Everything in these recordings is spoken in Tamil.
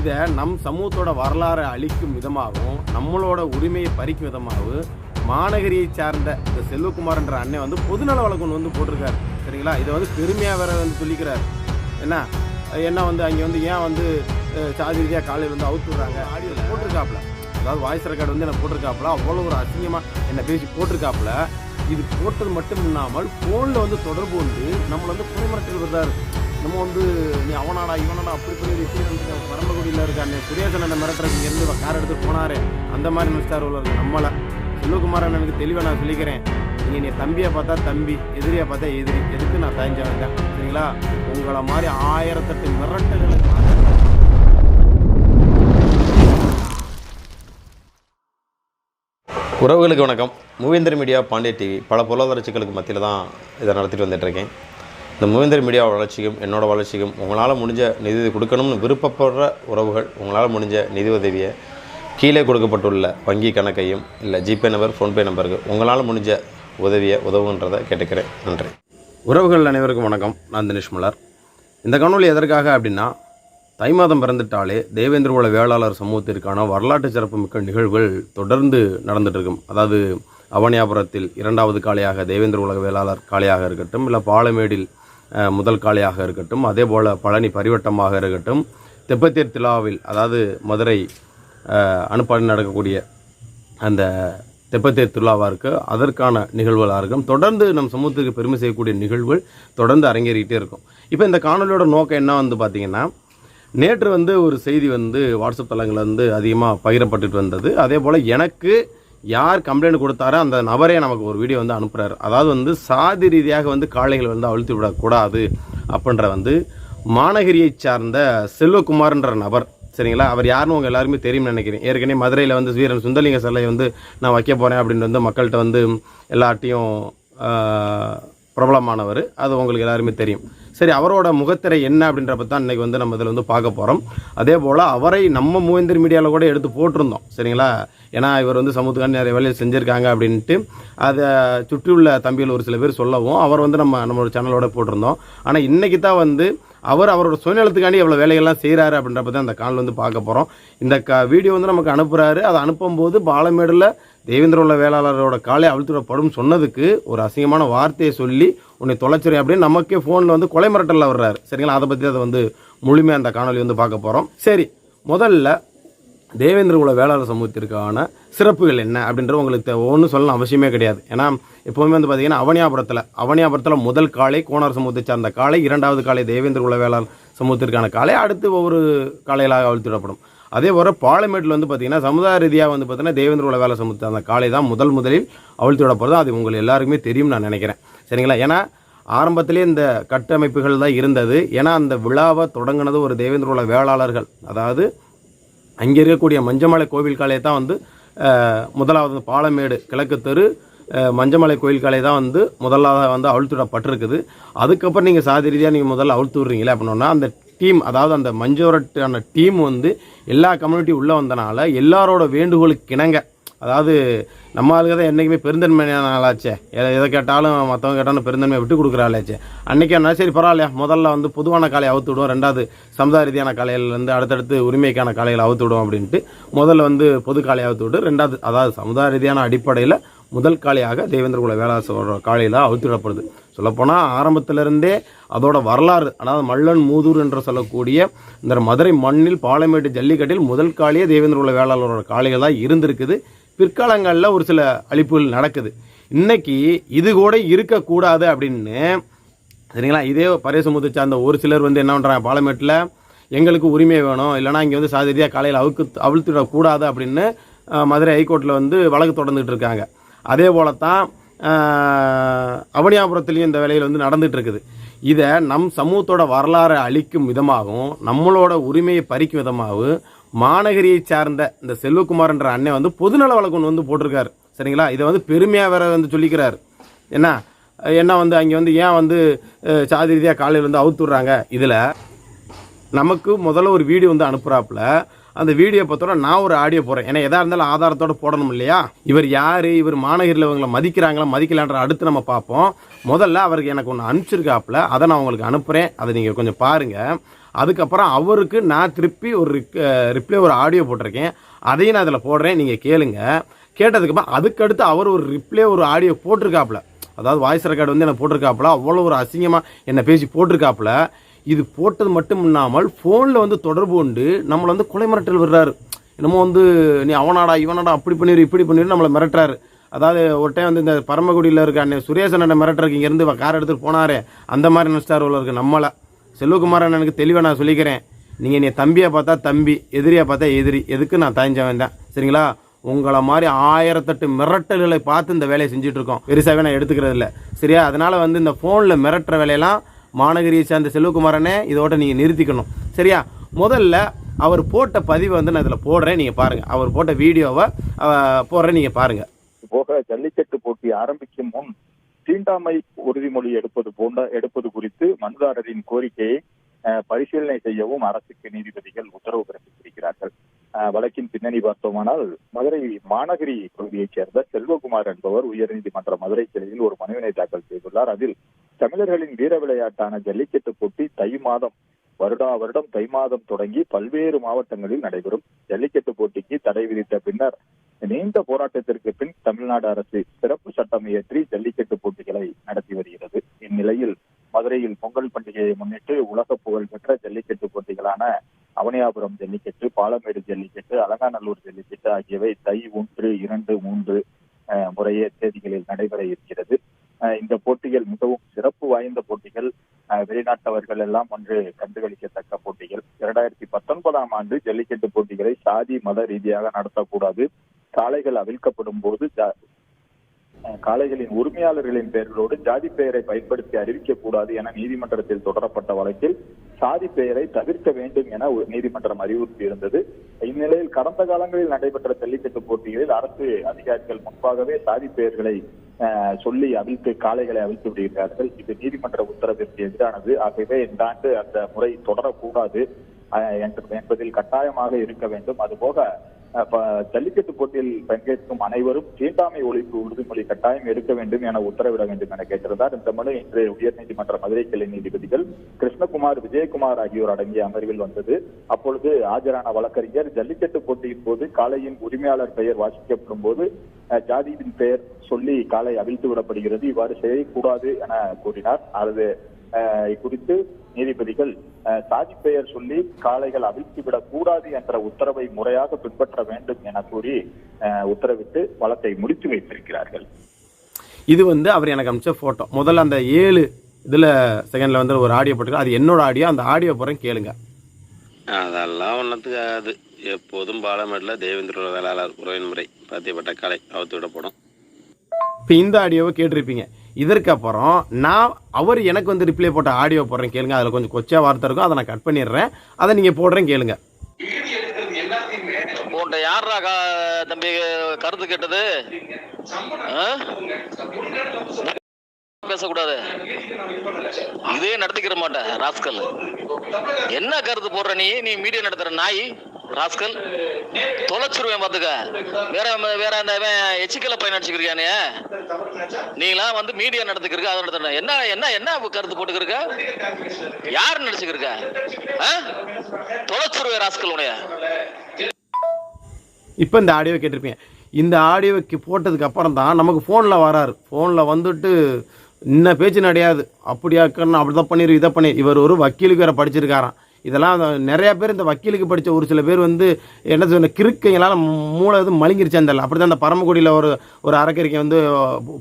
இதை நம் சமூகத்தோட வரலாறை அழிக்கும் விதமாகவும் நம்மளோட உரிமையை பறிக்கும் விதமாகவும் மாநகரியை சார்ந்த இந்த செல்வகுமார்ன்ற அண்ணன் வந்து பொதுநல வழக்கு ஒன்று வந்து போட்டிருக்காரு. சரிங்களா? இதை வந்து பெருமையாக வேற வந்து சொல்லிக்கிறார். என்ன? என்ன வந்து அங்கே வந்து ஏன் வந்து சாதி ரீதியாக காலையில் வந்து அவுத்து விடுறாங்க? ஆடியோ போட்டிருக்காப்புல. அதாவது வாய்ஸ் ரெக்கார்டு வந்து என்னை போட்டிருக்காப்புல? அவ்வளோ ஒரு அசிங்கமாக என்னை பேசி போட்டிருக்காப்புல. இது போட்டது மட்டும் இல்லாமல் ஃபோனில் வந்து தொடர்பு கொண்டு நம்மளை வந்து புனைமரத்தில் இருக்குது நம்ம வந்து நீ அவனாடா இவனடா அப்படி பெரிய இப்படி வந்து பரம்பக்குடியில் இருக்க அண்ணன் சுரேசன் அண்ணன் மிரட்டுறதுக்கு இருந்து கார் எடுத்து போனாரு. அந்த மாதிரி மிஸ்டார் உள்ள நம்மளை. செல்வகுமார் எனக்கு தெளிவாக நான் சொல்லிக்கிறேன். நீங்கள் நீ தம்பியை பார்த்தா தம்பி எதிரியை பார்த்தா எதிரி. எதுக்கு நான் தயஞ்சு வந்தேன்? சரிங்களா? உங்களை மாதிரி ஆயிரத்தெட்டு மிரட்டுகளை உறவுகளுக்கு வணக்கம். மூவேந்தர் மீடியா பாண்டிய டிவி. பல பொருளாதார சிக்கலுக்கு மத்தியில் தான் இதை நடத்திட்டு வந்துட்டுருக்கேன் இந்த மூவேந்தர் மீடியா வளர்ச்சிக்கும் என்னோட வளர்ச்சிக்கும் உங்களால் முடிஞ்ச நிதி கொடுக்கணும்னு விருப்பப்படுற உறவுகள் உங்களால் முடிஞ்ச நிதி உதவியை கீழே கொடுக்கப்பட்டுள்ள வங்கி கணக்கையும் இல்லை ஜிபே நம்பர் ஃபோன்பே நம்பருக்கு உங்களால் முடிஞ்ச உதவியை உதவுன்றதை கேட்டுக்கிறேன். நன்றி. உறவுகள் அனைவருக்கும் வணக்கம். நான் தினேஷ் மலர். இந்த காணொளி எதற்காக அப்படின்னா தை மாதம் பிறந்துட்டாலே தேவேந்திர குல வேளாளர் சமூகத்திற்கான வரலாற்று சிறப்புமிக்க நிகழ்வுகள் தொடர்ந்து நடந்துகிட்டு இருக்கும் அதாவது அவனியாபுரத்தில் இரண்டாவது காளையாக தேவேந்திர உலக வேளாளர் காளையாக இருக்கட்டும் இல்லை பாலமேடில் முதல் காளியாக இருக்கட்டும் அதே போல் பழனி பரிவட்டமாக இருக்கட்டும் தெப்பத்தேர் திலாவில் அதாவது மதுரை அஹ், அனுப்பாடி நடக்கக்கூடிய அந்த தெப்பத்தேர் திருவிழாவாக இருக்கு. அதற்கான நிகழ்வுகளாக இருக்கும். தொடர்ந்து நம் சமூகத்துக்கு பெருமை செய்யக்கூடிய நிகழ்வுகள் தொடர்ந்து அரங்கேறிக்கிட்டே இருக்கும். இப்போ இந்த காணொலியோட நோக்கம் என்ன வந்து பார்த்திங்கன்னா நேற்று வந்து ஒரு செய்தி வந்து வாட்ஸ்அப் தளங்கள் வந்து அதிகமாக பகிரப்பட்டுட்டு வந்தது. அதே போல் எனக்கு யார் கம்ப்ளைண்ட் கொடுத்தாரோ அந்த நபரே நமக்கு ஒரு வீடியோ வந்து அனுப்புகிறார் அதாவது வந்து சாதி ரீதியாக வந்து காளைகள் வந்து அழுத்தி விடக்கூடாது அப்படின்ற வந்து மாநகரியை சார்ந்த செல்வகுமார்ன்ற நபர் சரிங்களா? அவர் யாருன்னு உங்கள் எல்லாருமே தெரியும்னு நினைக்கிறேன். ஏற்கனவே மதுரையில் வந்து வீரன் சுந்தலிங்க சிலை வந்து நான் வைக்க போகிறேன் அப்படின்னு வந்து மக்கள்கிட்ட வந்து எல்லாட்டையும் பிரபலமானவர். அது உங்களுக்கு எல்லாருமே தெரியும். சரி அவரோட முகத்திரை என்ன அப்படின்றப்ப தான் இன்றைக்கி வந்து நம்ம இதில் வந்து பார்க்க போகிறோம் அதே போல் அவரை நம்ம மூவேந்தர் மீடியாவில் கூட எடுத்து போட்டிருந்தோம் சரிங்களா? ஏன்னா இவர் வந்து சமூகத்துக்கான நிறைய வேலையை செஞ்சுருக்காங்க அப்படின்ட்டு அதை சுற்றியுள்ள தம்பியில் ஒரு சில பேர் சொல்லவும் அவர் வந்து நம்ம நம்மளோட சேனலோட போட்டிருந்தோம். ஆனால் இன்றைக்கி தான் வந்து அவர் அவரோட சுயநலத்துக்காண்டி எவ்வளோ வேலைகள்லாம் செய்கிறாரு அப்படின்றப்ப தான் அந்த கால் வந்து பார்க்க போகிறோம் இந்த க வீடியோ வந்து நமக்கு அனுப்புகிறாரு அதை அனுப்பும்போது பாலமேடில் தேவேந்திர உள்ள வேளாளரோட காலை அழுத்திடப்படும் சொன்னதுக்கு ஒரு அசிங்கமான வார்த்தையை சொல்லி உன்னை தொலைச்சிரு அப்படின்னு நமக்கே ஃபோனில் வந்து கொலை மிரட்டலில் வர்றாரு. சரிங்களா? அதை பற்றி அதை வந்து முழுமையாக அந்த காணொலி வந்து பார்க்க போகிறோம் சரி முதல்ல தேவேந்திர குல வேளாளர் சமூகத்திற்கான சிறப்புகள் என்ன அப்படின்றது உங்களுக்கு ஒன்றும் சொல்லணும் அவசியமே கிடையாது. ஏன்னா எப்போவுமே வந்து பார்த்தீங்கன்னா அவனியாபுரத்தில் அவனியாபுரத்தில் முதல் காலை கோணார் சமூகத்தை சார்ந்த காலை இரண்டாவது காலை தேவேந்திர குல வேளாளர் சமூகத்திற்கான காலை அடுத்து ஒவ்வொரு காலையிலாக அழுத்திடப்படும் அதே போல் பாலமேட்டில் வந்து பார்த்தீங்கன்னா சமுதாய ரீதியாக வந்து பார்த்தீங்கன்னா தேவேந்திர குல வேளாளர் சமூகத்தை அந்த காலை தான் முதல் முதலில் அவிழ்த்து அவிழ்த்துவிடப்படுறது அது உங்களுக்கு எல்லாருக்குமே தெரியும் நான் நினைக்கிறேன். சரிங்களா? ஏன்னா ஆரம்பத்திலே இந்த கட்டமைப்புகள் தான் இருந்தது. ஏன்னா அந்த விழாவை தொடங்கினது ஒரு தேவேந்திரோட வேளாளர்கள். அதாவது அங்கே இருக்கக்கூடிய மஞ்சமலை கோவில் காலையை தான் வந்து முதலாவது பாலமேடு கிழக்கு தெரு மஞ்சமலை கோயில் காலை தான் வந்து முதலாவது வந்து அவிழ்த்துடப்பட்டிருக்குது அதுக்கப்புறம் நீங்கள் சாதி ரீதியாக நீங்கள் முதல்ல அவிழ்த்து விட்றீங்களே அப்படின்னா அந்த டீம் அதாவது அந்த மஞ்சோரட்டான டீம் வந்து எல்லா கம்யூனிட்டி உள்ளே வந்தனால எல்லாரோட வேண்டுகோளுக்கு இணங்க அதாவது நம்ம ஆளுங்க தான் என்றைக்குமே பெருந்தன்மையான ஆளாச்சே. எதை எதை கேட்டாலும் மற்றவங்க கேட்டாலும் பெருந்தன்மையை விட்டு கொடுக்குற ஆளாச்சே அன்றைக்கி என்ன சரி பரவாயில்லையா. முதல்ல வந்து பொதுவான காலையை அவுத்து விடுவோம். ரெண்டாவது சமுதாய ரீதியான காலையிலேருந்து அடுத்தடுத்து உரிமைக்கான காலையில் அவுத்து விடுவோம் அப்படின்ட்டு முதல்ல வந்து பொது காலையை அவுத்து விட்டு ரெண்டாவது அதாவது சமுதாய ரீதியான அடிப்படையில் முதல் காலையாக தேவேந்திரகுல வேளாசோட காலையில் அவுத்து விடப்படுது. சொல்லப்போனால் ஆரம்பத்திலிருந்தே அதோட வரலாறு அதாவது மல்லன் மூதூர் என்று சொல்லக்கூடிய இந்த மதுரை மண்ணில் பாலமேட்டு ஜல்லிக்கட்டில் முதல் காலையே தேவேந்திரகுல வேளாளரோட காளைகள் தான் இருந்திருக்குது. பிற்காலங்களில் ஒரு சில அழிப்புகள் நடக்குது. இன்னைக்கு இது கூட இருக்கக்கூடாது அப்படின்னு சரிங்களா? இதே பரைய சமூகத்தை சார்ந்த ஒரு சிலர் வந்து என்ன பண்ணுறாங்க பாலமேட்டில் எங்களுக்கு உரிமை வேணும் இல்லைனா இங்கே வந்து சாதிரியாக காலையில் அவுக்கு அவிழ்த்துடக்கூடாது அப்படின்னு மதுரை ஹைகோர்ட்டில் வந்து வழக்கு தொடர்ந்துகிட்டு இருக்காங்க. அதே போல தான் அவனியாபுரத்துலேயும் இந்த வேலையில் வந்து நடந்துகிட்டு இருக்குது. இதை நம் சமூகத்தோட வரலாறை அழிக்கும் விதமாகவும் நம்மளோட உரிமையை பறிக்கும் விதமாகவும் மாநகரியை சார்ந்த இந்த செல்வகுமார்ன்ற அண்ணன் வந்து பொதுநல வழக்கு ஒன்று வந்து போட்டிருக்காரு. சரிங்களா? இதை வந்து பெருமையாக வேற வந்து சொல்லிக்கிறார். என்ன என்ன வந்து அங்கே வந்து ஏன் வந்து சாதி ரீதியாக காலையில் வந்து அவுத்துடுறாங்க? இதில் நமக்கு முதல்ல ஒரு வீடியோ வந்து அனுப்புகிறாப்புல அந்த வீடியோ பார்த்தோன்னா நான் ஒரு ஆடியோ போடுறேன். ஏன்னா எதாக இருந்தாலும் ஆதாரத்தோட போடணும் இல்லையா? இவர் யார்? இவர் மாநகரில் இவங்களை மதிக்கிறாங்களா மதிக்கலான்ற அடுத்து நம்ம பார்ப்போம். முதல்ல அவருக்கு எனக்கு ஒன்று அனுப்பிச்சிருக்காப்புல. அதை நான் உங்களுக்கு அனுப்புகிறேன் அதை நீங்கள் கொஞ்சம் பாருங்கள் அதுக்கப்புறம் அவருக்கு நான் திருப்பி ஒரு ரிப்ளை ஒரு ஆடியோ போட்டிருக்கேன். அதையும் நான் அதில் போடுறேன் நீங்கள் கேளுங்க. கேட்டதுக்கப்புறம் அதுக்கடுத்து அவர் ஒரு ரிப்ளை ஒரு ஆடியோ போட்டிருக்காப்புல. அதாவது வாய்ஸ் ரெக்கார்டு வந்து என்னை போட்டிருக்காப்புல. அவ்வளோ ஒரு அசிங்கமாக என்னை பேசி போட்டிருக்காப்புல. இது போட்டது மட்டும் இல்லாமல் ஃபோனில் வந்து தொடர்பு கொண்டு நம்மளை வந்து கொலை மிரட்டல் விடுறாரு. என்னமோ வந்து நீ அவனாடா இவனாடா அப்படி பண்ணிடு இப்படி பண்ணிடு நம்மளை மிரட்டுறாரு. அதாவது ஒரு டைம் வந்து இந்த பரமக்குடியில் இருக்க அண்ணன் சுரேசன் அண்ணன் மிரட்டுறதுக்கு இங்கேருந்து கார் எடுத்துகிட்டு போனாரே. அந்த மாதிரி நினச்சிட்டார் உள்ள இருக்கு நம்மளை. செல்வகுமார் அண்ணனுக்கு தெளிவாக நான் சொல்லிக்கிறேன். நீங்கள் நீ தம்பியை பார்த்தா தம்பி எதிரியை பார்த்தா எதிரி. எதுக்கு நான் தயஞ்சவன் தான் சரிங்களா? உங்களை மாதிரி ஆயிரத்தெட்டு மிரட்டல்களை பார்த்து இந்த வேலையை செஞ்சுட்ருக்கோம் பெருசாகவே நான் எடுத்துக்கிறது இல்லை. சரியா? அதனால் வந்து இந்த ஃபோனில் மிரட்டுற வேலையெல்லாம் மாநகரியை சேர்ந்த செல்வகுமாரனே இதோட நீங்கள் நிறுத்திக்கணும். சரியா? முதல்ல அவர் போட்ட பதிவை வந்து நான் இதில் போடுறேன். நீங்கள் பாருங்கள் அவர் போட்ட வீடியோவை போடுறேன். நீங்கள் பாருங்கள் போக ஜல்லிக்கட்டு போட்டி ஆரம்பிக்கும் முன் தீண்டாமை உறுதிமொழி எடுப்பது போன்ற எடுப்பது குறித்து மனுதாரரின் கோரிக்கையை பரிசீலனை செய்யவும் அரசுக்கு நீதிபதிகள் உத்தரவு பிறப்பித்திருக்கிறார்கள். வழக்கின் பின்னணி பார்த்தோமானால் மதுரை மாநகரி பகுதியைச் சேர்ந்த செல்வகுமார் என்பவர் உயர்நீதிமன்ற மதுரை கிளையில் ஒரு மனுவினை தாக்கல் செய்துள்ளார். அதில் தமிழர்களின் வீர விளையாட்டான ஜல்லிக்கட்டு போட்டி தை மாதம் வருடா வருடம் தை மாதம் தொடங்கி பல்வேறு மாவட்டங்களில் நடைபெறும். ஜல்லிக்கட்டு போட்டிக்கு தடை விதித்த பின்னர் நீண்ட போராட்டத்திற்கு பின் தமிழ்நாடு அரசு சிறப்பு சட்டம் இயற்றி ஜல்லிக்கட்டு போட்டிகளை நடத்தி வருகிறது. இந்நிலையில் மதுரையில் பொங்கல் பண்டிகையை முன்னிட்டு உலக புகழ் பெற்ற ஜல்லிக்கட்டு போட்டிகளான அவனியாபுரம் ஜல்லிக்கட்டு பாலமேடு ஜல்லிக்கட்டு அலங்காநல்லூர் ஜல்லிக்கட்டு ஆகியவை தை ஒன்று இரண்டு மூன்று முறையே தேதிகளில் நடைபெற இருக்கிறது. இந்த போட்டிகள் மிகவும் சிறப்பு வாய்ந்த போட்டிகள் வெளிநாட்டவர்கள் எல்லாம் ஒன்று கண்டுகளிக்கத்தக்க போட்டிகள். இரண்டாயிரத்தி பத்தொன்பதாம் ஆண்டு ஜல்லிக்கட்டு போட்டிகளை சாதி மத ரீதியாக நடத்தக்கூடாது. காளைகள் அவிழ்க்கப்படும் போது காளைகளின் உரிமையாளர்களின் பெயர்களோடு ஜாதி பெயரை பயன்படுத்தி அறிவிக்க கூடாது என நீதிமன்றத்தில் தொடரப்பட்ட வழக்கில் சாதி பெயரை தவிர்க்க வேண்டும் என ஒரு நீதிமன்றம் அறிவுறுத்தி இருந்தது. இந்நிலையில் கடந்த காலங்களில் நடைபெற்ற ஜல்லிக்கட்டு போட்டிகளில் அரசு அதிகாரிகள் முன்பாகவே சாதி பெயர்களை அஹ், சொல்லி அவிழ்த்து காளைகளை அவிழ்த்து விடுகிறார்கள். இது நீதிமன்ற உத்தரவிற்கு எதிரானது. ஆகவே இந்த ஆண்டு அந்த முறை தொடரக்கூடாது அஹ், என்பதில் கட்டாயமாக இருக்க வேண்டும். அதுபோக ஜல்லிக்கட்டு போட்டியில் பங்கேற்கும் அனைவரும் தீண்டாமை ஒழிப்பு உறுதிமொழி கட்டாயம் எடுக்க வேண்டும் என உத்தரவிட வேண்டும் என கேட்டிருந்தார். இந்த மனு இன்று உயர்நீதிமன்ற மதுரை கிளை நீதிபதிகள் கிருஷ்ணகுமார் விஜயகுமார் ஆகியோர் அடங்கிய அமர்வில் வந்தது. அப்பொழுது ஆஜரான வழக்கறிஞர் ஜல்லிக்கட்டு போட்டியின் போது காளையின் உரிமையாளர் பெயர் வாசிக்கப்படும் போது ஜாதியின் பெயர் சொல்லி காளை அவிழ்த்து விடப்படுகிறது. இவ்வாறு செய்யக்கூடாது என கூறினார். அது குறித்து நீதிபதிகள் சாதி பெயர் சொல்லி காளைகள் அவிழ்த்து விடக் கூடாது என்ற உத்தரவை முறையாக பின்பற்ற வேண்டும் என கூறி உத்தரவிட்டு வழக்கை முடித்து வைத்திருக்கிறார்கள். இது வந்து அவர் எனக்கு அனுப்பிச்ச ஃபோட்டோ முதல்ல அந்த ஏழு இதில் செகண்டில் வந்து ஒரு ஆடியோ போட்டிருக்கேன் அது என்னோட ஆடியோ அந்த ஆடியோ போகிறேன் கேளுங்க. அதெல்லாம் ஒன்றத்துக்கு ஆகாது. எப்போதும் பாலமேட்டில் தேவேந்திர வேளாளர் உறவின் முறை பாத்தியப்பட்ட கலை அவுத்து விடப்படும் இப்போ இந்த ஆடியோவை கேட்டிருப்பீங்க. இதற்கப்புறம் நான் அவர் எனக்கு வந்து ரிப்ளை போட்ட ஆடியோ போடுறேன் கேளுங்க. அதில் கொஞ்சம் கொச்சா வார்த்தை இருக்கும். அதை நான் கட் பண்ணிடுறேன். அதை நீங்கள் போடுறேன் கேளுங்க. உன்ட்ட யாரா கா- தம்பி கருத்து கேட்டது? ஆ? பேசக்கூடாது. இதே நடத்திக்கிற மாட்டேன் ராஸ்கல். என்ன கருத்து போடுற நீ? நீ மீடியா நடத்துற நாய்? ராஸ்கல் தொலைச்சிருவேன் பாத்துக்க வேற வேற அந்த எச்சிக்கல பையன் அடிச்சுக்கிறியானே நீலாம் வந்து மீடியா நடத்துக்கிறக்க அதை நடத்த என்ன என்ன என்ன கருத்து போட்டுக்கிறக்க யார் நடிச்சுக்கிறக்க தொலைச்சிருவேன் ராஸ்கல் உனைய இப்போ இந்த ஆடியோ கேட்டிருப்பீங்க. இந்த ஆடியோக்கு போட்டதுக்கு அப்புறம் தான் நமக்கு ஃபோனில் வராரு. ஃபோனில் வந்துட்டு இன்ன பேச்சு நடையாது. அப்படியாக்கன்னு அப்படி தான் பண்ணிடு இதை பண்ணி. இவர் ஒரு வக்கீலுக்கு வேறு படிச்சிருக்காராம். இதெல்லாம் நிறையா பேர் இந்த வக்கீலுக்கு படித்த ஒரு சில பேர் வந்து என்ன சொன்ன கிறுக்கைங்களால் மூளை இது மழுங்கிருச்சான் தெரியல அப்படி தான் அந்த பரமக்குடியில் ஒரு ஒரு அரக்கறிக்கை வந்து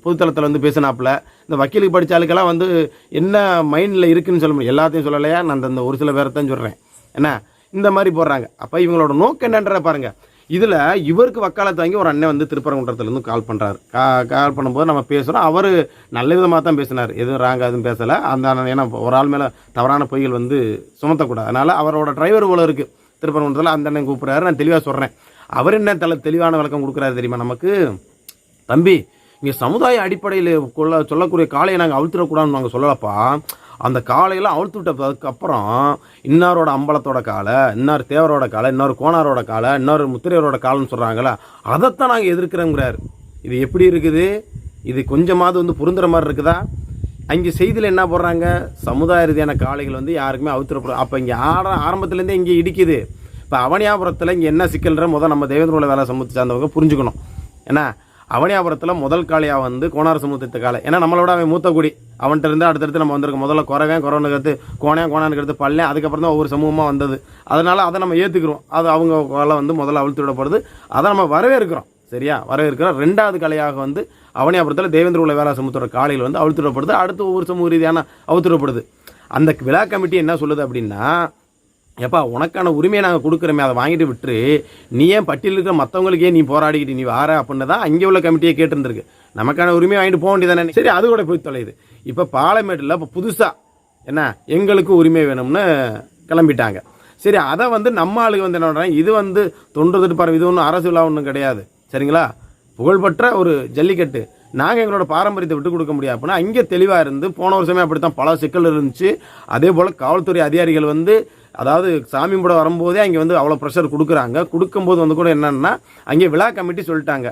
புதுத்தளத்தில் வந்து பேசினாப்புல. இந்த வக்கீலுக்கு படித்த ஆளுக்கெல்லாம் வந்து என்ன மைண்டில் இருக்குதுன்னு சொல்ல முடியும். எல்லாத்தையும் சொல்லலையா? நான் அந்த- ஒரு சில பேரை தான் சொல்கிறேன் என்ன? இந்த மாதிரி போடுறாங்க. அப்போ இவங்களோட நோக்கம் என்னன்றத பாருங்கள் இதில் இவருக்கு வக்காலத்து வாங்கி ஒரு அண்ணன் வந்து திருப்பரங்குன்றத்துலேருந்து கால் பண்ணுறாரு கா கால் பண்ணும்போது நம்ம பேசுகிறோம் அவர் நல்ல விதமாக தான் பேசினார். எதுவும் ராங்க எதுவும் பேசலை. அந்த ஏன்னா ஒரு ஆள் மேலே தவறான பொய்கள் வந்து சுமத்தக்கூடாது. அதனால் அவரோட டிரைவர் போல இருக்குது திருப்பரங்குன்றத்தில் அந்த அண்ணன் கூப்பிட்றாரு. நான் தெளிவாக சொல்கிறேன் அவர் என்ன தலை தெளிவான விளக்கம் கொடுக்குறாரு தெரியுமா நமக்கு? தம்பி இங்கே சமுதாய அடிப்படையில் கொள்ள சொல்லக்கூடிய காலையை நாங்கள் அழுத்திடக்கூடாதுன்னு நாங்கள் சொல்லலப்பா. அந்த காளையெல்லாம் அவுழ்த்து விட்டதுக்கப்புறம் இன்னாரோட அம்பலத்தோட காலை இன்னார் தேவரோட காலை இன்னொரு கோணாரோட காலை இன்னொரு முத்திரையரோட காலம்னு சொல்கிறாங்களா அதைத்தான் நாங்கள் எதிர்க்கிறோங்கிறார் இது எப்படி இருக்குது? இது கொஞ்சமாவது வந்து புரிந்துற மாதிரி இருக்குதா? அங்கே செய்தியில் என்ன போடுறாங்க? சமுதாய ரீதியான காளைகள் வந்து யாருக்குமே அவுத்துறப்படும் அப்போ இங்கே ஆட ஆரம்பத்துலேருந்தே இங்கே இடிக்குது. இப்போ அவனியாபுரத்தில் இங்கே என்ன சிக்கல்ற முதல் நம்ம தேவேந்திரோட வேலை சமூகத்தை சார்ந்தவங்க புரிஞ்சுக்கணும். ஏன்னா அவனியாபுரத்தில் முதல் காளையாக வந்து கோனார் சமூகத்து காளை ஏன்னா நம்மளோட அவன் மூத்த குடி. அவன்கிட்ட இருந்து அடுத்தடுத்து நம்ம வந்திருக்கோம். முதல்ல குறவன் குறவனுக்கு அடுத்து கோணையா கோணானுக்கு அடுத்து பல்லேன் அதுக்கப்புறம் தான் ஒவ்வொரு சமூகமாக வந்தது. அதனால் அதை நம்ம ஏற்றுக்கிறோம் அது அவங்க காலை வந்து முதல்ல அவிழ்த்து விடப்படுது. அதை நம்ம வரவேற்கிறோம். சரியா? வரவேற்கிறோம் ரெண்டாவது கலையாக வந்து அவனியாபுரத்தில் தேவேந்திர உள்ள வேளா சமூகத்தோட காலையில் வந்து அவிழ்த்து விடப்படுது. அடுத்து ஒவ்வொரு சமூக ரீதியான அவிழ்த்து அந்த விழா கமிட்டி என்ன சொல்லுது அப்படின்னா ஏப்பா உனக்கான உரிமையை நாங்கள் கொடுக்குறோமே அதை வாங்கிட்டு விட்டுரு. நீ ஏன் பட்டியலில் இருக்கிற மற்றவங்களுக்கே நீ போராடிக்கிட்டு நீ வார அப்படின்னு தான் அங்கே உள்ள கமிட்டியை கேட்டிருந்துருக்கு. நமக்கான உரிமையை வாங்கிட்டு போக வேண்டியதானே சரி அது கூட போய் தொலையுது. இப்போ பாலமேட்டில் இப்போ புதுசாக என்ன எங்களுக்கு உரிமை வேணும்னு கிளம்பிட்டாங்க. சரி அதை வந்து நம்ம ஆளுக்கு வந்து என்ன பண்ணுறாங்க இது வந்து தொன்று பாரு இது ஒன்றும் அரசு விழா ஒன்றும் கிடையாது. சரிங்களா? புகழ்பெற்ற ஒரு ஜல்லிக்கட்டு. நாங்கள் எங்களோட பாரம்பரியத்தை விட்டு கொடுக்க முடியாது அப்படின்னா இங்கே தெளிவாக இருந்து போன வருஷமே அப்படித்தான் பல சிக்கல் இருந்துச்சு. அதே போல் காவல்துறை அதிகாரிகள் வந்து அதாவது சாமி கூட வரும்போதே அங்கே வந்து அவ்வளோ ப்ரெஷர் கொடுக்குறாங்க. கொடுக்கும்போது வந்து கூட என்னென்னா அங்கே விழா கமிட்டி சொல்லிட்டாங்க.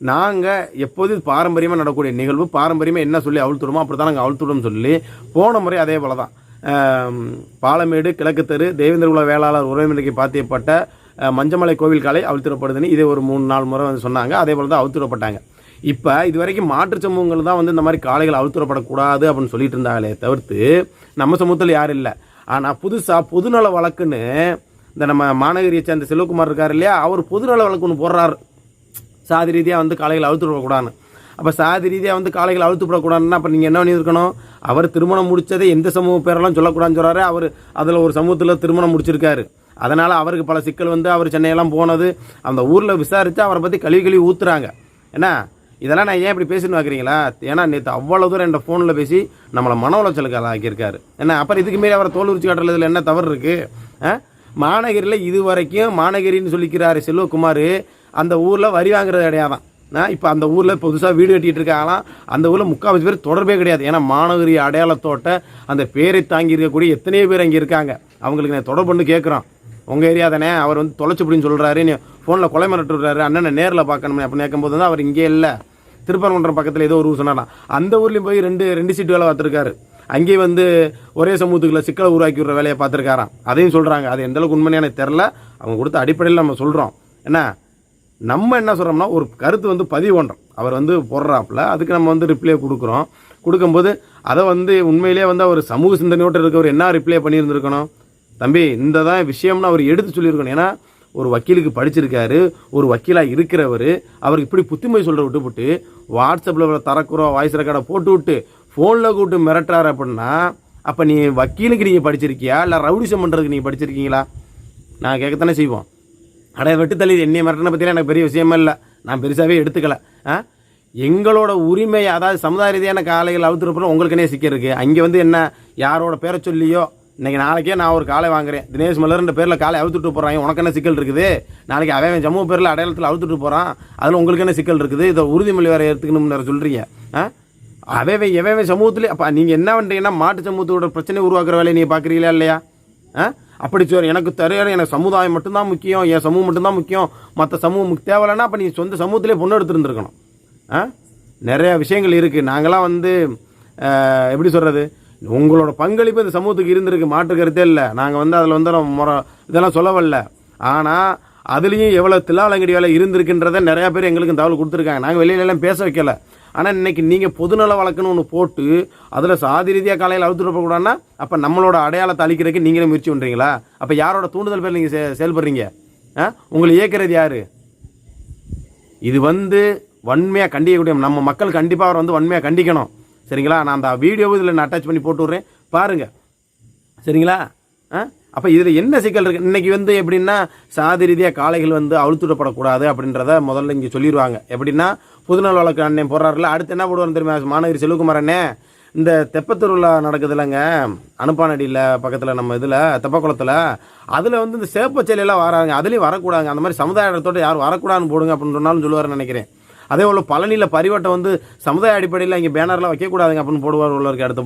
நாங்கள் எப்போதும் பாரம்பரியமாக நடக்கக்கூடிய நிகழ்வு பாரம்பரியமாக என்ன சொல்லி அவுழ்த்துடுமோ அப்படி தான் நாங்கள் அவுழ்த்துடும் சொல்லி போன முறை அதே போல தான். பாலமேடு கிழக்கு தெரு தேவேந்திரகுல வேளாளர் உறவினருக்கு பாத்தியப்பட்ட மஞ்சமலை கோவில் காலை அவுழ்த்திடப்படுதுன்னு இதே ஒரு மூணு நாலு முறை வந்து சொன்னாங்க. அதே போல தான் அவுழ்த்திடப்பட்டாங்க. இப்போ இது வரைக்கும் மாற்று சமூகங்கள் தான் வந்து இந்த மாதிரி காளைகள் அவுத்துறப்படக்கூடாது அப்படின்னு சொல்லிட்டு இருந்தாங்களே தவிர்த்து நம்ம சமூகத்தில் யாரும் இல்லை. ஆனால் புதுசாக பொதுநல வழக்குன்னு இந்த நம்ம மாநகரியை சேர்ந்த செல்வகுமார் இருக்கார் இல்லையா? அவர் பொதுநல வழக்கு ஒன்று போடுறாரு. சாதி ரீதியாக வந்து காளைகளை அழுத்து விடக்கூடாதுன்னு அப்போ சாதி ரீதியாக வந்து காளைகளை அழுத்துப்படக்கூடாதுன்னா அப்போ நீங்கள் என்ன பண்ணியிருக்கணும்? அவர் திருமணம் முடிச்சதை எந்த சமூக பேரெல்லாம் சொல்லக்கூடாதுன்னு சொல்கிறாரு அவர் அதில் ஒரு சமூகத்தில் திருமணம் முடிச்சிருக்காரு. அதனால் அவருக்கு பல சிக்கல் வந்து அவர் சென்னையெல்லாம் போனது. அந்த ஊரில் விசாரித்து அவரை பற்றி கழுவி கழுவி ஊற்றுறாங்க என்ன? இதெல்லாம் நான் ஏன் இப்படி பேசுன்னு பார்க்குறீங்களா ஏன்னா நேற்று அவ்வளோ தூரம் என் ஃபோனில் பேசி நம்மளை மன உளைச்சலுக்கு ஆக்கியிருக்காரு. என்ன அப்புறம் இதுக்கு மாரி அவரை தோல் உரிச்சு காட்டுறதுல என்ன தவறு இருக்குது மாநகரில் இது வரைக்கும் மாநகரின்னு சொல்லிக்கிறாரு செல்வகுமார். அந்த ஊரில் வரி வாங்குறது கிடையாதான். இப்போ அந்த ஊரில் புதுசாக வீடு கட்டிகிட்டு இருக்காங்களாம் அந்த ஊரில் முக்கால்வாசி பேர் தொடர்பே கிடையாது. ஏன்னா மாநகரி அடையாளத்தோட்ட அந்த பேரை தாங்கி இருக்கக்கூடிய எத்தனையோ பேர் அங்கே இருக்காங்க. அவங்களுக்கு நான் தொடர்பு கேட்குறோம் உங்கள் ஏரியா தானே அவர் வந்து தொலைச்சு அப்படின்னு சொல்கிறாரு ஃபோனில் கொலை மிரட்டுறாரு அண்ணனை நேரில் பார்க்கணுமே அப்படின்னு கேட்கும்போது தான் அவர் இங்கே இல்லை. திருப்பரங்குன்றம் பக்கத்தில் ஏதோ ஒரு ஊர் சொன்னாராம். அந்த ஊர்லேயும் போய் ரெண்டு ரெண்டு சீட்டு வேலை பார்த்துருக்காரு. அங்கேயும் வந்து ஒரே சமூகத்துக்குள்ள சிக்கலை உருவாக்கி விடுற வேலையை பார்த்துருக்காராம். அதையும் சொல்கிறாங்க அது எந்தளவுக்கு உண்மையான தெரில அவங்க கொடுத்த அடிப்படையில் நம்ம சொல்கிறோம் என்ன? நம்ம என்ன சொல்கிறோம்னா ஒரு கருத்து வந்து பதிவு பண்ணுறோம் அவர் வந்து போடுறாப்புல. அதுக்கு நம்ம வந்து ரிப்ளை கொடுக்குறோம். கொடுக்கும்போது அதை வந்து உண்மையிலேயே வந்து அவர் சமூக சிந்தனையோட்டு இருக்கவர் என்ன ரிப்ளை பண்ணியிருந்திருக்கணும்? தம்பி இந்த தான் விஷயம்னு அவர் எடுத்து சொல்லியிருக்கணும். ஏன்னா ஒரு வக்கீலுக்கு படிச்சிருக்காரு ஒரு வக்கீலாக இருக்கிறவர் அவருக்கு இப்படி புத்திமை சொல்கிற விட்டுவிட்டு வாட்ஸ்அப்பில் தரக்குறோம் வாய்ஸ் ரெக்கார்டை போட்டு விட்டு ஃபோனில் கூப்பிட்டு மிரட்டுறாரு அப்படின்னா அப்போ நீ வக்கீலுக்கு நீங்கள் படிச்சிருக்கியா? இல்லை ரவுடிசம் பண்ணுறதுக்கு நீங்கள் படிச்சிருக்கீங்களா? நான் கேட்கத்தானே செய்வோம். அடைய வெட்டு தள்ளி என்னை மிரட்டின பற்றிலாம் எனக்கு பெரிய விஷயமே இல்லை. நான் பெருசாகவே எடுத்துக்கல. ஆ? எங்களோட உரிமை அதாவது சமுதாய ரீதியான காலைகள் அவுத்துறப்பறம் உங்களுக்குன்னே சிக்கருக்கு அங்கே வந்து என்ன யாரோட பேரை சொல்லியோ இன்னைக்கு நாளைக்கே நான் ஒரு காலை வாங்குறேன். தினேஷ் மலர்ன்ற பேரில் காலை அவுத்துட்டு போகிறாங்க உனக்கு என்ன சிக்கல் இருக்குது? நாளைக்கு அவன் ஜம்மு பேரில் அடையாளத்தில் அவுத்துட்டு போகிறான் அதில் உங்களுக்கு என்ன சிக்கல் இருக்குது? இதை உறுதிமொழி வேறு எடுத்துக்கணும்னு வேறு சொல்கிறீங்க ஆ? அவைவை எவன் சமூகத்துலேயே அப்போ நீங்கள் என்ன பண்ணுறீங்கன்னா மாட்டு சமூகத்தோட பிரச்சனை உருவாக்குற வேலையை நீங்கள் பார்க்குறீங்களா இல்லையா? ஆ? அப்படி சொல் எனக்கு தெரியாது எனக்கு சமுதாயம் மட்டும்தான் முக்கியம் என் சமூகம் மட்டும்தான் முக்கியம். மற்ற சமூகம் தேவையில்லைன்னா அப்போ நீங்கள் சொந்த சமூகத்திலே பொண்ணு எடுத்துருந்துருக்கணும். ஆ? நிறையா விஷயங்கள் இருக்குது நாங்களாம் வந்து எப்படி சொல்கிறது உங்களோட பங்களிப்பு இந்த சமூகத்துக்கு இருந்திருக்கு மாற்று கருத்தே இல்லை. நாங்கள் வந்து அதில் வந்து முறை இதெல்லாம் சொல்ல வரல. ஆனால் அதுலேயும் எவ்வளோ தில்லாலங்கடி வேலை இருந்திருக்குன்றதை நிறையா பேர் எங்களுக்கு தகவல் கொடுத்துருக்காங்க. நாங்கள் வெளியிலலாம் பேச வைக்கல. ஆனால் இன்னைக்கு நீங்கள் பொதுநல வழக்குன்னு ஒன்று போட்டு அதில் சாதி ரீதியாக காலையில் அழுத்துட்டு போகக்கூடாதுன்னா அப்போ நம்மளோட அடையாளத்தை அழிக்கிறதுக்கு நீங்களே முயற்சி பண்ணுறீங்களா அப்போ யாரோட தூண்டுதல் பேர் நீங்கள் செ செயல்படுறீங்க? ஆ? உங்களை இயக்கிறது யார்? இது வந்து வன்மையாக கண்டிக்கக்கூடிய நம்ம மக்கள் கண்டிப்பாக அவரை வந்து வன்மையாக கண்டிக்கணும். சரிங்களா? நான் அந்த வீடியோவை இதில் நான் அட்டாச் பண்ணி போட்டு விட்றேன் பாருங்கள் சரிங்களா? ஆ? அப்போ இதில் என்ன சிக்கல் இருக்குது இன்றைக்கி வந்து எப்படின்னா சாதி ரீதியாக காளைகள் வந்து அழுத்துடப்படக்கூடாது அப்படின்றத முதல்ல இங்கே சொல்லிடுவாங்க. எப்படின்னா புதுநல் வழக்கு அண்ணன் போடுறாருல அடுத்து என்ன போடுவார் தெரியுமா மாநகரி செல்வகுமார் அண்ணே? இந்த தெப்பத்திருவிழா நடக்குது இல்லைங்க அனுப்பானடியில் பக்கத்தில் நம்ம இதில் தெப்பக்குளத்தில். அதில் வந்து இந்த சேப்பச்செலையெல்லாம் வராங்க அதுலேயும் வரக்கூடாது அந்த மாதிரி சமுதாய இடத்தோட யாரும் வரக்கூடாதுன்னு போடுங்க அப்படின்னு சொன்னாலும் சொல்லுவார்னு நினைக்கிறேன். அதே போல் பழனியில் பரிவட்டம் வந்து சமுதாய அடிப்படையில் இங்கே பேனர்லாம் வைக்கக்கூடாதுங்க அப்படின்னு போடுவார் உள்ளவருக்கு அடுத்த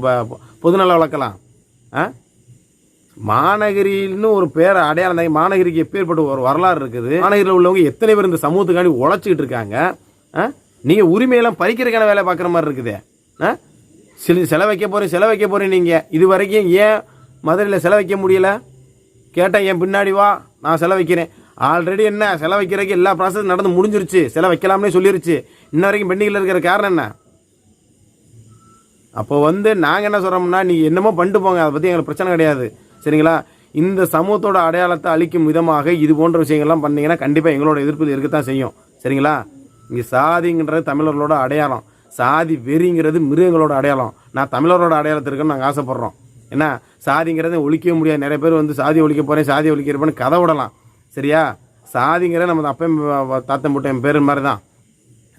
பொதுநல வளர்க்கலாம் ஆ? மாநகரின்னு ஒரு பேர் அடையாளம் தான் மாநகரிக்கு எப்பேற்பட்ட ஒரு வரலாறு இருக்குது. மாநகரில் உள்ளவங்க எத்தனை பேர் இந்த சமூகத்துக்காண்டி உழைச்சிக்கிட்டு இருக்காங்க ஆ? நீங்கள் உரிமையெல்லாம் பறிக்கிறதுக்கான வேலை பார்க்குற மாதிரி இருக்குது. ஆ? சில செல வைக்க போகிறேன் செல வைக்க போகிறேன் நீங்கள் இது வரைக்கும் ஏன் மதுரையில் செல வைக்க முடியல? கேட்டேன் என் பின்னாடி வா நான் செல வைக்கிறேன். ஆல்ரெடி என்ன? செலை வைக்கிறதுக்கு எல்லா ப்ராசஸ் நடந்து முடிஞ்சிருச்சு. செலை வைக்கலாம்னே சொல்லிருச்சு. இன்ன வரைக்கும் பெண்டிங்கில் இருக்கிற காரணம் என்ன? அப்போ வந்து நாங்கள் என்ன சொல்கிறோம்னா நீங்கள் என்னமோ பண்ணிட்டு போங்க. அதை பற்றி எங்களுக்கு பிரச்சனை கிடையாது. சரிங்களா? இந்த சமூகத்தோட அடையாளத்தை அழிக்கும் விதமாக இது போன்ற விஷயங்கள்லாம் பண்ணிங்கன்னா கண்டிப்பாக எங்களோட எதிர்ப்பு இருக்கத்தான் செய்யும். சரிங்களா? இங்கே சாதிங்கிறது தமிழர்களோட அடையாளம். சாதி வெறிங்கிறது மிருகங்களோட அடையாளம். நான் தமிழரோட அடையாளத்திற்குன்னு நாங்கள் ஆசைப்பட்றோம். என்ன? சாதிங்கிறத ஒழிக்கவே முடியாது. நிறைய பேர் வந்து சாதி ஒழிக்க போகிறேன் சாதி ஒழிக்கிறப்பன்னு கதை விடலாம். சரியா? சாதிங்கிற நம்ம அப்பன் தாத்தன் என் பேர் மாதிரி தான்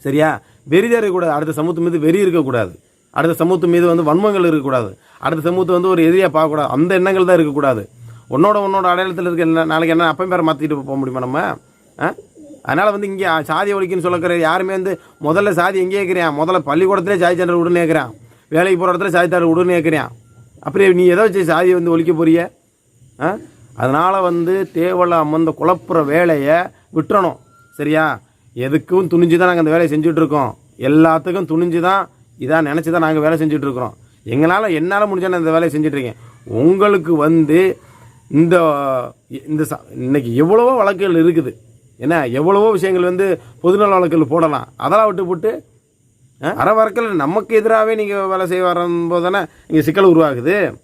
சரியா? வெறிதான் இருக்கக்கூடாது அடுத்த சமூகத்து மீது வெறி இருக்கக்கூடாது அடுத்த சமூகத்து மீது வந்து வன்மங்கள் இருக்கக்கூடாது அடுத்த சமூகத்தை வந்து ஒரு எதிரியாக பார்க்கக்கூடாது அந்த எண்ணங்கள் தான் இருக்கக்கூடாது உன்னோட உன்னோட அடையாளத்தில் இருக்க என்ன நாளைக்கு என்ன அப்பன் பேரை மாற்றிட்டு போக முடியுமா நம்ம? ஆ? அதனால் வந்து இங்கே சாதி ஒழிக்குன்னு சொல்லக்கிற யாருமே வந்து முதல்ல சாதி எங்கே கேட்குறான் முதல்ல பள்ளிக்கூடத்திலே சாதி சான்றிதழ் விடுன்னு கேட்குறான் வேலைக்கு போகிற இடத்துல சாதி சான்றிதழ் விடுன்னு கேட்குறான் அப்படியே நீ எதை வச்சு சாதியை வந்து ஒழிக்க போறிய? ஆ? அதனால் வந்து தேவையில்லாம அமர்ந்த குழப்புற வேலையை விட்டுறணும். சரியா? எதுக்கும் துணிஞ்சு தான் நாங்கள் அந்த வேலையை செஞ்சுட்ருக்கோம். எல்லாத்துக்கும் துணிஞ்சு தான் இதான் நினச்சி தான் நாங்கள் வேலை செஞ்சிட்ருக்கிறோம் எங்களால் என்னால் முடிஞ்சா நான் இந்த வேலையை செஞ்சிட்ருக்கேன். உங்களுக்கு வந்து இந்த இந்த ச- இன்னைக்கு எவ்வளவோ வழக்குகள் இருக்குது. என்ன? எவ்வளவோ விஷயங்கள் வந்து பொதுநல வழக்குகள் போடலாம். அதெல்லாம் விட்டு போட்டு அற வரக்கில் நமக்கு எதிராகவே நீங்கள் வேலை செய்ய வரும்போது தானே இங்கே சிக்கல் உருவாகுது.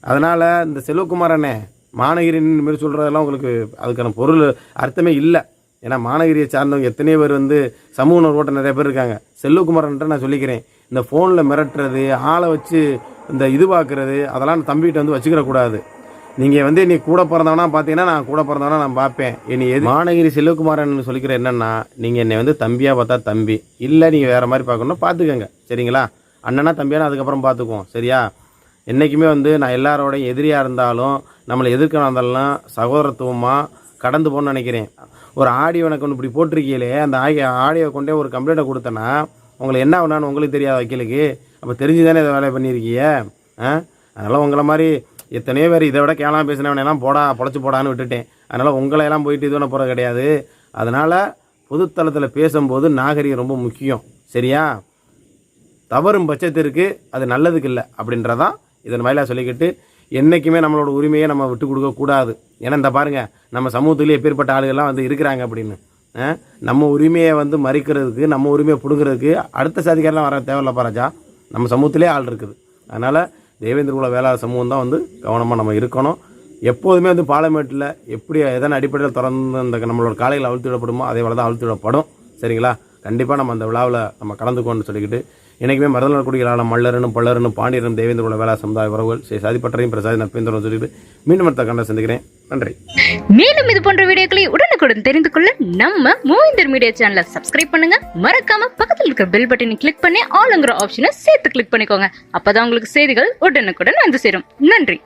அதனால் இந்த செல்வகுமார் அண்ணே மானகிரின் மாரி சொல்கிறதெல்லாம் உங்களுக்கு அதுக்கான பொருள் அர்த்தமே இல்லை. ஏன்னா மானகிரியை சார்ந்தவங்க எத்தனையோ பேர் வந்து சமூக உணர்வோட்ட நிறைய பேர் இருக்காங்க. செல்வகுமாரன்ட்ட நான் சொல்லிக்கிறேன். இந்த ஃபோனில் மிரட்டுறது ஆளை வச்சு இந்த இது பார்க்குறது அதெல்லாம் தம்பிகிட்ட வந்து வச்சுக்கிறக்கூடாது நீங்கள் வந்து நீ கூட பிறந்தவனா பார்த்தீங்கன்னா நான் கூட பிறந்தவனா நான் பார்ப்பேன் இனி எது? மாநகிரி செல்வகுமாரன் சொல்லிக்கிற என்னென்னா நீங்கள் என்னை வந்து தம்பியாக பார்த்தா தம்பி. இல்லை நீங்கள் வேறு மாதிரி பார்க்கணும்னா பார்த்துக்கங்க. சரிங்களா? அண்ணனா தம்பியானா அதுக்கப்புறம் பார்த்துக்குவோம். சரியா? என்றைக்குமே வந்து நான் எல்லாரோடையும் எதிரியாக இருந்தாலும் நம்மளை எதிர்க்க வந்தாலும் சகோதரத்துவமாக கடந்து போகணும்னு நினைக்கிறேன். ஒரு ஆடியோ எனக்கு ஒன்று இப்படி போட்டிருக்கீங்களே அந்த ஆடியோ ஆடியோ கொண்டே ஒரு கம்ப்ளைண்ட்டை கொடுத்தேன்னா உங்களுக்கு என்ன ஆகுனான்னு உங்களுக்கு தெரியாத வக்கீலுக்கு? அப்போ தெரிஞ்சு தானே இதை வேலையை பண்ணியிருக்கீங்க? ஆ? அதனால் உங்களை மாதிரி எத்தனையோ பேர் இதை விட கேவலமாக பேசினவனெல்லாம் போடா பொழைச்சி போடான்னு விட்டுட்டேன். அதனால் உங்களை எல்லாம் போயிட்டு இது பண்ண போகிறது கிடையாது. அதனால் பொதுத்தளத்தில் பேசும்போது நாகரிகம் ரொம்ப முக்கியம். சரியா? தவறும் பட்சத்திற்கு அது நல்லதுக்கு இல்லை அப்படின்றதான் இதன் வாயிலாக சொல்லிக்கிட்டு என்றைக்குமே நம்மளோட உரிமையை நம்ம விட்டு கொடுக்கக்கூடாது ஏன்னா இந்த பாருங்க நம்ம சமூகத்துலேயே எப்பேற்பட்ட ஆளுகள்லாம் வந்து இருக்கிறாங்க அப்படின்னு. நம்ம உரிமையை வந்து மறிக்கிறதுக்கு நம்ம உரிமையை பிடுங்கிறதுக்கு அடுத்த சாதிக்காரெலாம் வர தேவையில்ல பாராஜா நம்ம சமூகத்திலே ஆள் இருக்குது. அதனால் தேவேந்திர குல வேளாண் சமூகம் தான் வந்து கவனமாக நம்ம இருக்கணும். எப்போதுமே வந்து பாலமேட்டில் எப்படி எதன் அடிப்படையில் திறந்து அந்த நம்மளோட காலையில் அழுத்தி விடப்படுமோ அதே போல தான் அழுத்தி விடப்படும் சரிங்களா? கண்டிப்பாக நம்ம அந்த விழாவில் நம்ம கலந்துக்கோன்னு சொல்லிக்கிட்டு எனக்குமே மருதநாள் குடிகளான மல்லரனும் பல்லரனும் பாண்டியனும் தேவேந்திரோட குல வேளா சமுதாய உறவுகள். ஸ்ரீ சாதிப்பட்டறையும் பிரசாதி நற்பேந்திரம் சொல்லிட்டு மீண்டும் அடுத்த கண்ட சந்திக்கிறேன். நன்றி. மேலும் இது போன்ற வீடியோக்களை உடனுக்குடன் தெரிந்து கொள்ள நம்ம மூவிந்தர் மீடியா சேனலை சப்ஸ்கிரைப் பண்ணுங்க. மறக்காம பக்கத்தில் இருக்கிற பெல் பட்டனை கிளிக் பண்ணி ஆளுங்கிற ஆப்ஷனை சேர்த்து கிளிக் பண்ணிக்கோங்க. அப்பதான் உங்களுக்கு செய்திகள் உடனுக்குடன் வந்து சேரும். நன்றி.